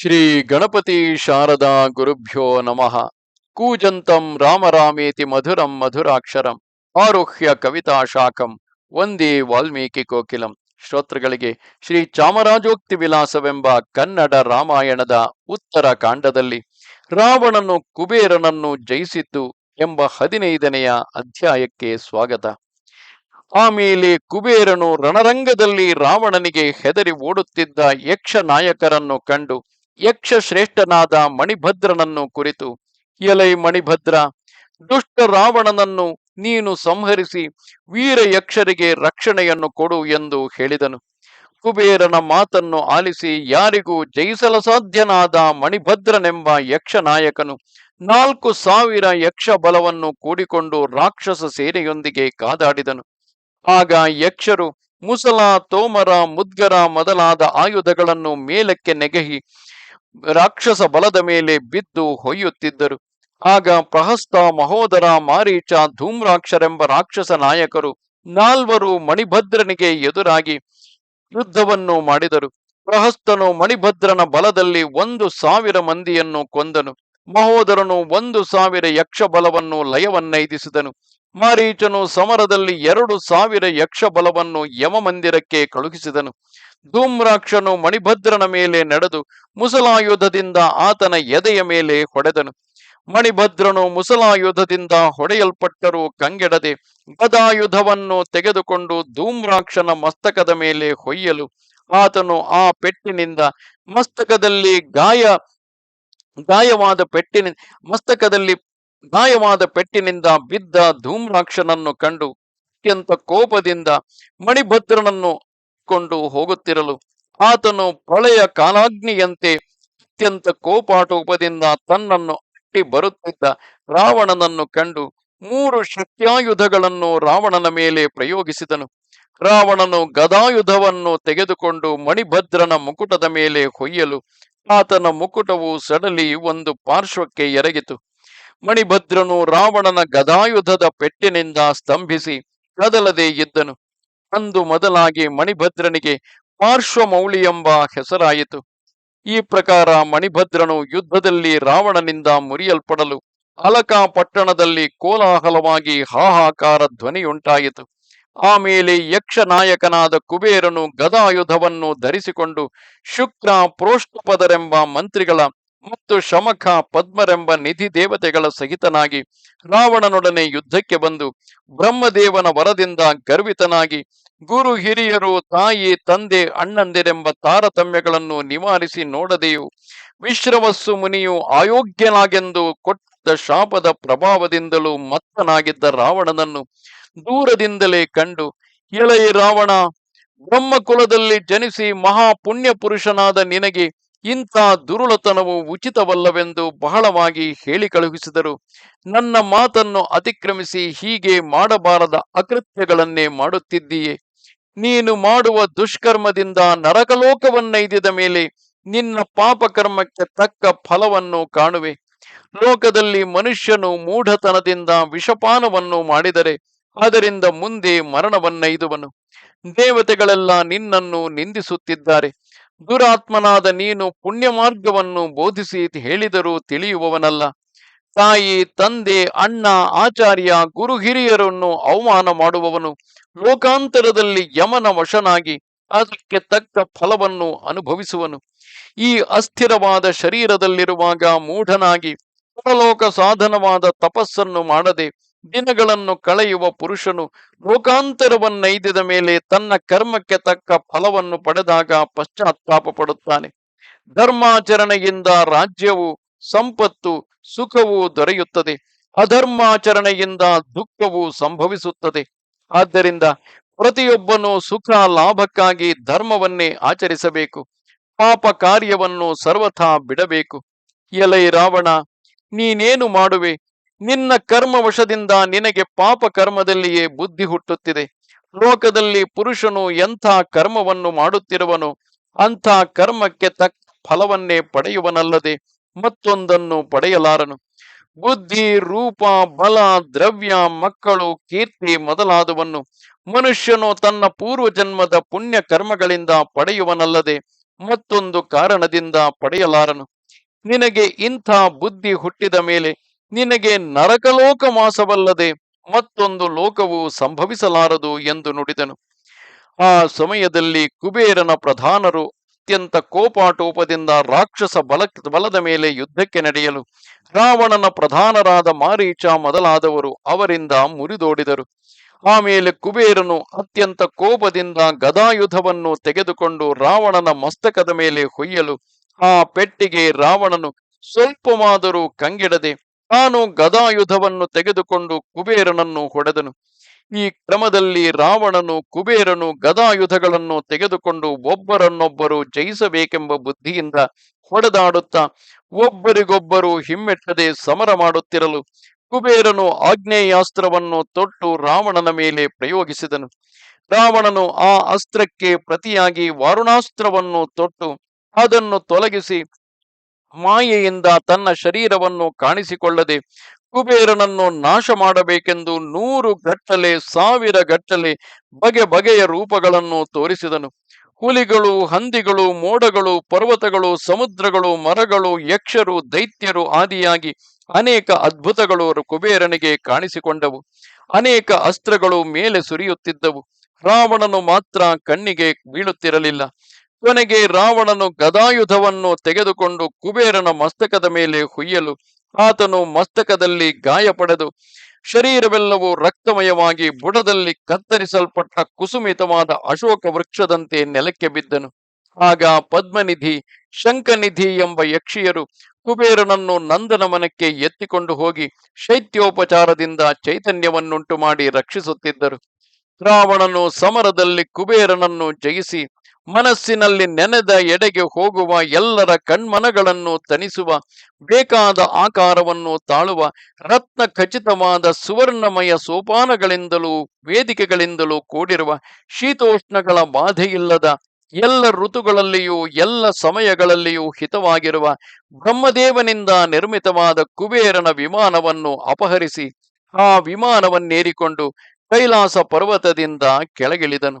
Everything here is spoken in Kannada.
ಶ್ರೀ ಗಣಪತಿ ಶಾರದಾ ಗುರುಭ್ಯೋ ನಮಃ. ಕೂಜಂತಂ ರಾಮರಾಮೇತಿ ಮಧುರಂ ಮಧುರಾಕ್ಷರಂ. ಆರುಹ್ಯ ಕವಿತಾ ಶಾಖಂ. ಒಂದೇ ವಾಲ್ಮೀಕಿ ಕೋಕಿಲಂ. ಶ್ರೋತೃಗಳಿಗೆ ಶ್ರೀ ಚಾಮರಾಜೋಕ್ತಿ ವಿಲಾಸವೆಂಬ ಕನ್ನಡ ರಾಮಾಯಣದ ಉತ್ತರ ಕಾಂಡದಲ್ಲಿ ರಾವಣನು ಕುಬೇರನನ್ನು ಜಯಿಸಿದ್ದು ಎಂಬ ಹದಿನೈದನೆಯ ಅಧ್ಯಾಯಕ್ಕೆ ಸ್ವಾಗತ. ಆಮೇಲೆ ಕುಬೇರನು ರಣರಂಗದಲ್ಲಿ ರಾವಣನಿಗೆ ಹೆದರಿ ಓಡುತ್ತಿದ್ದ ಯಕ್ಷ ನಾಯಕರನ್ನು ಕಂಡು ಯಕ್ಷ ಶ್ರೇಷ್ಠನಾದ ಮಣಿಭದ್ರನನ್ನು ಕುರಿತು ಎಲೈ ಮಣಿಭದ್ರ, ದುಷ್ಟ ರಾವಣನನ್ನು ನೀನು ಸಂಹರಿಸಿ ವೀರ ಯಕ್ಷರಿಗೆ ರಕ್ಷಣೆಯನ್ನು ಕೊಡು ಎಂದು ಹೇಳಿದನು. ಕುಬೇರನ ಮಾತನ್ನು ಆಲಿಸಿ, ಯಾರಿಗೂ ಜಯಿಸಲಸಾಧ್ಯನಾದ ಮಣಿಭದ್ರನೆಂಬ ಯಕ್ಷನಾಯಕನು ನಾಲ್ಕು ಸಾವಿರ ಯಕ್ಷ ಬಲವನ್ನು ಕೂಡಿಕೊಂಡು ರಾಕ್ಷಸ ಸೇನೆಯೊಂದಿಗೆ ಕಾದಾಡಿದನು. ಆಗ ಯಕ್ಷರು ಮುಸಲ, ತೋಮರ, ಮುದ್ಗರ ಮೊದಲಾದ ಆಯುಧಗಳನ್ನು ಮೇಲಕ್ಕೆ ನೆಗೆಹಿ ರಾಕ್ಷಸ ಬಲದ ಮೇಲೆ ಬಿದ್ದು ಹೊಯ್ಯುತ್ತಿದ್ದರು. ಆಗ ಪ್ರಹಸ್ತ ಮಹೋದರ ಮಾರೀಚ ಧೂಮ್ರಾಕ್ಷರೆಂಬ ರಾಕ್ಷಸ ನಾಯಕರು ನಾಲ್ವರು ಮಣಿಭದ್ರನಿಗೆ ಎದುರಾಗಿ ಯುದ್ಧವನ್ನು ಮಾಡಿದರು. ಪ್ರಹಸ್ತನು ಮಣಿಭದ್ರನ ಬಲದಲ್ಲಿ ಒಂದು ಸಾವಿರ ಮಂದಿಯನ್ನು ಕೊಂದನು. ಮಹೋದರನು ಒಂದು ಸಾವಿರ ಯಕ್ಷ ಬಲವನ್ನು ಲಯವನ್ನೈದಿಸಿದನು. ಮಾರೀಚನು ಸಮರದಲ್ಲಿ ಎರಡು ಸಾವಿರ ಯಕ್ಷ ಬಲವನ್ನು ಯಮ ಮಂದಿರಕ್ಕೆ ಕಳುಹಿಸಿದನು. ಧೂಮ್ರಾಕ್ಷನು ಮಣಿಭದ್ರನ ಮೇಲೆ ನಡೆದು ಮುಸಲಾಯುಧದಿಂದ ಆತನ ಎದೆಯ ಮೇಲೆ ಹೊಡೆದನು. ಮಣಿಭದ್ರನು ಮುಸಲಾಯುಧದಿಂದ ಹೊಡೆಯಲ್ಪಟ್ಟರೂ ಕಂಗೆಡದೆ ಗದಾಯುಧವನ್ನು ತೆಗೆದುಕೊಂಡು ಧೂಮ್ರಾಕ್ಷನ ಮಸ್ತಕದ ಮೇಲೆ ಹೊಯ್ಯಲು ಆತನು ಆ ಪೆಟ್ಟಿನಿಂದ ಮಸ್ತಕದಲ್ಲಿ ಗಾಯ, ಗಾಯವಾದ ಪೆಟ್ಟಿನ, ಮಸ್ತಕದಲ್ಲಿ ಗಾಯವಾದ ಪೆಟ್ಟಿನಿಂದ ಬಿದ್ದ ಧೂಮ್ರಾಕ್ಷನನ್ನು ಕಂಡು ಅತ್ಯಂತ ಕೋಪದಿಂದ ಮಣಿಭದ್ರನನ್ನು ಕೊಂಡು ಹೋಗುತ್ತಿರಲು ಆತನು ಪ್ರಳಯ ಕಾಲಾಗ್ನಿಯಂತೆ ಅತ್ಯಂತ ಕೋಪಾಟೋಪದಿಂದ ತನ್ನನ್ನು ಅಟ್ಟಿ ಬರುತ್ತಿದ್ದ ರಾವಣನನ್ನು ಕಂಡು ಮೂರು ಶಕ್ತ್ಯಾಯುಧಗಳನ್ನು ರಾವಣನ ಮೇಲೆ ಪ್ರಯೋಗಿಸಿದನು. ರಾವಣನು ಗದಾಯುಧವನ್ನು ತೆಗೆದುಕೊಂಡು ಮಣಿಭದ್ರನ ಮುಕುಟದ ಮೇಲೆ ಹೊಯ್ಯಲು ಆತನ ಮುಕುಟವು ಸಡಲಿ ಒಂದು ಪಾರ್ಶ್ವಕ್ಕೆ ಎರಗಿತು. ಮಣಿಭದ್ರನು ರಾವಣನ ಗದಾಯುಧದ ಪೆಟ್ಟಿನಿಂದ ಸ್ತಂಭಿಸಿ ಕದಲದೆ ಇದ್ದನು. ಅಂದು ಮೊದಲಾಗಿ ಮಣಿಭದ್ರನಿಗೆ ಪಾರ್ಶ್ವಮೌಳಿ ಎಂಬ ಹೆಸರಾಯಿತು. ಈ ಪ್ರಕಾರ ಮಣಿಭದ್ರನು ಯುದ್ಧದಲ್ಲಿ ರಾವಣನಿಂದ ಮುರಿಯಲ್ಪಡಲು ಅಲಕಾ ಪಟ್ಟಣದಲ್ಲಿ ಕೋಲಾಹಲವಾಗಿ ಹಾಹಾಕಾರ ಧ್ವನಿಯುಂಟಾಯಿತು. ಆಮೇಲೆ ಯಕ್ಷನಾಯಕನಾದ ಕುಬೇರನು ಗದಾಯುಧವನ್ನು ಧರಿಸಿಕೊಂಡು ಶುಕ್ರ ಪ್ರೋಷ್ಠಪದರೆಂಬ ಮಂತ್ರಿಗಳ ಮತ್ತು ಶಮಖ ಪದ್ಮರೆಂಬ ನಿಧಿ ದೇವತೆಗಳ ಸಹಿತನಾಗಿ ರಾವಣನೊಡನೆ ಯುದ್ಧಕ್ಕೆ ಬಂದು ಬ್ರಹ್ಮದೇವನ ವರದಿಂದ ಗರ್ವಿತನಾಗಿ ಗುರು ಹಿರಿಯರು, ತಾಯಿ, ತಂದೆ, ಅಣ್ಣಂದಿರೆಂಬ ತಾರತಮ್ಯಗಳನ್ನು ನಿವಾರಿಸಿ ನೋಡದೆಯು ವಿಶ್ರವಸ್ಸು ಮುನಿಯು ಅಯೋಗ್ಯನಾಗೆಂದು ಕೊಟ್ಟ ಶಾಪದ ಪ್ರಭಾವದಿಂದಲೂ ಮತ್ತನಾಗಿದ್ದ ರಾವಣನನ್ನು ದೂರದಿಂದಲೇ ಕಂಡು ಎಳೆಯ ರಾವಣ, ಬ್ರಹ್ಮಕುಲದಲ್ಲಿ ಜನಿಸಿ ಮಹಾಪುಣ್ಯ ಪುರುಷನಾದ ನಿನಗೆ ಇಂಥ ದುರುಳತನವು ಉಚಿತವಲ್ಲವೆಂದು ಬಹಳವಾಗಿ ಹೇಳಿ ಕಳುಹಿಸಿದರು. ನನ್ನ ಮಾತನ್ನು ಅತಿಕ್ರಮಿಸಿ ಹೀಗೆ ಮಾಡಬಾರದ ಅಕೃತ್ಯಗಳನ್ನೇ ಮಾಡುತ್ತಿದ್ದೀಯೆ. ನೀನು ಮಾಡುವ ದುಷ್ಕರ್ಮದಿಂದ ನರಕಲೋಕವನ್ನೈದಿದ ಮೇಲೆ ನಿನ್ನ ಪಾಪಕರ್ಮಕ್ಕೆ ತಕ್ಕ ಫಲವನ್ನು ಕಾಣುವೆ. ಲೋಕದಲ್ಲಿ ಮನುಷ್ಯನು ಮೂಢತನದಿಂದ ವಿಷಪಾನವನ್ನು ಮಾಡಿದರೆ ಅದರಿಂದ ಮುಂದೆ ಮರಣವನ್ನೈದುವನು. ದೇವತೆಗಳೆಲ್ಲ ನಿನ್ನನ್ನು ನಿಂದಿಸುತ್ತಿದ್ದಾರೆ. ದುರಾತ್ಮನಾದ ನೀನು ಪುಣ್ಯ ಮಾರ್ಗವನ್ನು ಬೋಧಿಸಿ ಹೇಳಿದರೂ ತಿಳಿಯುವವನಲ್ಲ. ತಾಯಿ, ತಂದೆ, ಅಣ್ಣ, ಆಚಾರ್ಯ, ಗುರು ಹಿರಿಯರನ್ನು ಅವಮಾನ ಮಾಡುವವನು ಲೋಕಾಂತರದಲ್ಲಿ ಯಮನ ವಶನಾಗಿ ಅದಕ್ಕೆ ತಕ್ಕ ಫಲವನ್ನು ಅನುಭವಿಸುವನು. ಈ ಅಸ್ಥಿರವಾದ ಶರೀರದಲ್ಲಿರುವಾಗ ಮೂಢನಾಗಿ ಪರಲೋಕ ಸಾಧನವಾದ ತಪಸ್ಸನ್ನು ಮಾಡದೆ ದಿನಗಳನ್ನು ಕಳೆಯುವ ಪುರುಷನು ಲೋಕಾಂತರವನ್ನೈದಿದ ಮೇಲೆ ತನ್ನ ಕರ್ಮಕ್ಕೆ ತಕ್ಕ ಫಲವನ್ನು ಪಡೆದಾಗ ಪಶ್ಚಾತ್ತಾಪ ಪಡುತ್ತಾನೆ. ಧರ್ಮಾಚರಣೆಯಿಂದ ರಾಜ್ಯವು ಸಂಪತ್ತು, ಸುಖವು ದೊರೆಯುತ್ತದೆ. ಅಧರ್ಮಾಚರಣೆಯಿಂದ ದುಃಖವು ಸಂಭವಿಸುತ್ತದೆ. ಆದ್ದರಿಂದ ಪ್ರತಿಯೊಬ್ಬನು ಸುಖ ಲಾಭಕ್ಕಾಗಿ ಧರ್ಮವನ್ನೇ ಆಚರಿಸಬೇಕು. ಪಾಪ ಕಾರ್ಯವನ್ನು ಸರ್ವಥಾ ಬಿಡಬೇಕು. ಎಲೈ ರಾವಣ, ನೀನೇನು ಮಾಡುವೆ? ನಿನ್ನ ಕರ್ಮವಶದಿಂದ ನಿನಗೆ ಪಾಪ ಕರ್ಮದಲ್ಲಿಯೇ ಬುದ್ಧಿ ಹುಟ್ಟುತ್ತಿದೆ. ಲೋಕದಲ್ಲಿ ಪುರುಷನು ಎಂಥ ಕರ್ಮವನ್ನು ಮಾಡುತ್ತಿರುವನು, ಅಂಥ ಕರ್ಮಕ್ಕೆ ತಕ್ಕ ಫಲವನ್ನೇ ಪಡೆಯುವನಲ್ಲದೆ ಮತ್ತೊಂದನ್ನು ಪಡೆಯಲಾರನು. ಬುದ್ಧಿ, ರೂಪ, ಬಲ, ದ್ರವ್ಯ, ಮಕ್ಕಳು, ಕೀರ್ತಿ ಮೊದಲಾದವನ್ನು ಮನುಷ್ಯನು ತನ್ನ ಪೂರ್ವ ಜನ್ಮದ ಪುಣ್ಯ ಕರ್ಮಗಳಿಂದ ಪಡೆಯುವನಲ್ಲದೆ ಮತ್ತೊಂದು ಕಾರಣದಿಂದ ಪಡೆಯಲಾರನು. ನಿನಗೆ ಇಂಥ ಬುದ್ಧಿ ಹುಟ್ಟಿದ ಮೇಲೆ ನಿನಗೆ ನರಕಲೋಕ ಮಾಸವಲ್ಲದೆ ಮತ್ತೊಂದು ಲೋಕವು ಸಂಭವಿಸಲಾರದು ಎಂದು ನುಡಿದನು. ಆ ಸಮಯದಲ್ಲಿ ಕುಬೇರನ ಪ್ರಧಾನರು ಅತ್ಯಂತ ಕೋಪಾಟೋಪದಿಂದ ರಾಕ್ಷಸ ಬಲ, ಬಲದ ಮೇಲೆ ಯುದ್ಧಕ್ಕೆ ನಡೆಯಲು ರಾವಣನ ಪ್ರಧಾನರಾದ ಮಾರೀಚ ಮೊದಲಾದವರು ಅವರಿಂದ ಮುರಿದೋಡಿದರು. ಆಮೇಲೆ ಕುಬೇರನು ಅತ್ಯಂತ ಕೋಪದಿಂದ ಗದಾಯುಧವನ್ನು ತೆಗೆದುಕೊಂಡು ರಾವಣನ ಮಸ್ತಕದ ಮೇಲೆ ಹೊಯ್ಯಲು ಆ ಪೆಟ್ಟಿಗೆ ರಾವಣನು ಸ್ವಲ್ಪವಾದರೂ ಕಂಗೆಡದೆ ತಾನು ಗದಾಯುಧವನ್ನು ತೆಗೆದುಕೊಂಡು ಕುಬೇರನನ್ನು ಹೊಡೆದನು. ಈ ಕ್ರಮದಲ್ಲಿ ರಾವಣನು, ಕುಬೇರನು ಗದಾಯುಧಗಳನ್ನು ತೆಗೆದುಕೊಂಡು ಒಬ್ಬರನ್ನೊಬ್ಬರು ಜಯಿಸಬೇಕೆಂಬ ಬುದ್ಧಿಯಿಂದ ಹೊಡೆದಾಡುತ್ತಾ, ಒಬ್ಬರಿಗೊಬ್ಬರು ಹಿಮ್ಮೆಟ್ಟದೆ ಸಮರ ಮಾಡುತ್ತಿರಲು ಕುಬೇರನು ಆಗ್ನೇಯಾಸ್ತ್ರವನ್ನು ತೊಟ್ಟು ರಾವಣನ ಮೇಲೆ ಪ್ರಯೋಗಿಸಿದನು. ರಾವಣನು ಆ ಅಸ್ತ್ರಕ್ಕೆ ಪ್ರತಿಯಾಗಿ ವಾರುಣಾಸ್ತ್ರವನ್ನು ತೊಟ್ಟು ಅದನ್ನು ತೊಲಗಿಸಿ ಮಾಯೆಯಿಂದ ತನ್ನ ಶರೀರವನ್ನು ಕಾಣಿಸಿಕೊಳ್ಳದೆ ಕುಬೇರನನ್ನು ನಾಶ ಮಾಡಬೇಕೆಂದು ನೂರು ಗಟ್ಟಲೆ, ಸಾವಿರ ಗಟ್ಟಲೆ ಬಗೆ ಬಗೆಯ ರೂಪಗಳನ್ನು ತೋರಿಸಿದನು. ಹುಲಿಗಳು, ಹಂದಿಗಳು, ಮೋಡಗಳು, ಪರ್ವತಗಳು, ಸಮುದ್ರಗಳು, ಮರಗಳು, ಯಕ್ಷರು, ದೈತ್ಯರು ಆದಿಯಾಗಿ ಅನೇಕ ಅದ್ಭುತಗಳು ಕುಬೇರನಿಗೆ ಕಾಣಿಸಿಕೊಂಡವು. ಅನೇಕ ಅಸ್ತ್ರಗಳು ಮೇಲೆ ಸುರಿಯುತ್ತಿದ್ದವು. ರಾವಣನು ಮಾತ್ರ ಕಣ್ಣಿಗೆ ಬೀಳುತ್ತಿರಲಿಲ್ಲ. ಕೊನೆಗೆ ರಾವಣನು ಗದಾಯುಧವನ್ನು ತೆಗೆದುಕೊಂಡು ಕುಬೇರನ ಮಸ್ತಕದ ಮೇಲೆ ಹುಯ್ಯಲು ಆತನು ಮಸ್ತಕದಲ್ಲಿ ಗಾಯ ಪಡೆದು ಶರೀರವೆಲ್ಲವೂ ರಕ್ತಮಯವಾಗಿ ಬುಡದಲ್ಲಿ ಕತ್ತರಿಸಲ್ಪಟ್ಟ ಕುಸುಮಿತವಾದ ಅಶೋಕ ವೃಕ್ಷದಂತೆ ನೆಲಕ್ಕೆ ಬಿದ್ದನು. ಆಗ ಪದ್ಮನಿಧಿ ಶಂಕನಿಧಿ ಎಂಬ ಯಕ್ಷಿಯರು ಕುಬೇರನನ್ನು ನಂದನ ಮನಕ್ಕೆ ಎತ್ತಿಕೊಂಡು ಹೋಗಿ ಶೈತ್ಯೋಪಚಾರದಿಂದ ಚೈತನ್ಯವನ್ನುಂಟು ಮಾಡಿ ರಕ್ಷಿಸುತ್ತಿದ್ದರು. ರಾವಣನು ಸಮರದಲ್ಲಿ ಕುಬೇರನನ್ನು ಜಯಿಸಿ ಮನಸ್ಸಿನಲ್ಲಿ ನೆನೆದ ಎಡೆಗೆ ಹೋಗುವ ಎಲ್ಲರ ಕಣ್ಮನಗಳನ್ನು ತನಿಸುವ ಬೇಕಾದ ಆಕಾರವನ್ನು ತಾಳುವ, ರತ್ನ ಖಚಿತವಾದ ಸುವರ್ಣಮಯ ಸೋಪಾನಗಳಿಂದಲೂ ವೇದಿಕೆಗಳಿಂದಲೂ ಕೂಡಿರುವ, ಶೀತೋಷ್ಣಗಳ ಬಾಧೆಯಿಲ್ಲದ ಎಲ್ಲ ಋತುಗಳಲ್ಲಿಯೂ, ಎಲ್ಲ ಸಮಯಗಳಲ್ಲಿಯೂ ಹಿತವಾಗಿರುವ, ಬ್ರಹ್ಮದೇವನಿಂದ ನಿರ್ಮಿತವಾದ ಕುಬೇರನ ವಿಮಾನವನ್ನು ಅಪಹರಿಸಿ, ಆ ವಿಮಾನವನ್ನೇರಿಕೊಂಡು ಕೈಲಾಸ ಪರ್ವತದಿಂದ ಕೆಳಗಿಳಿದನು.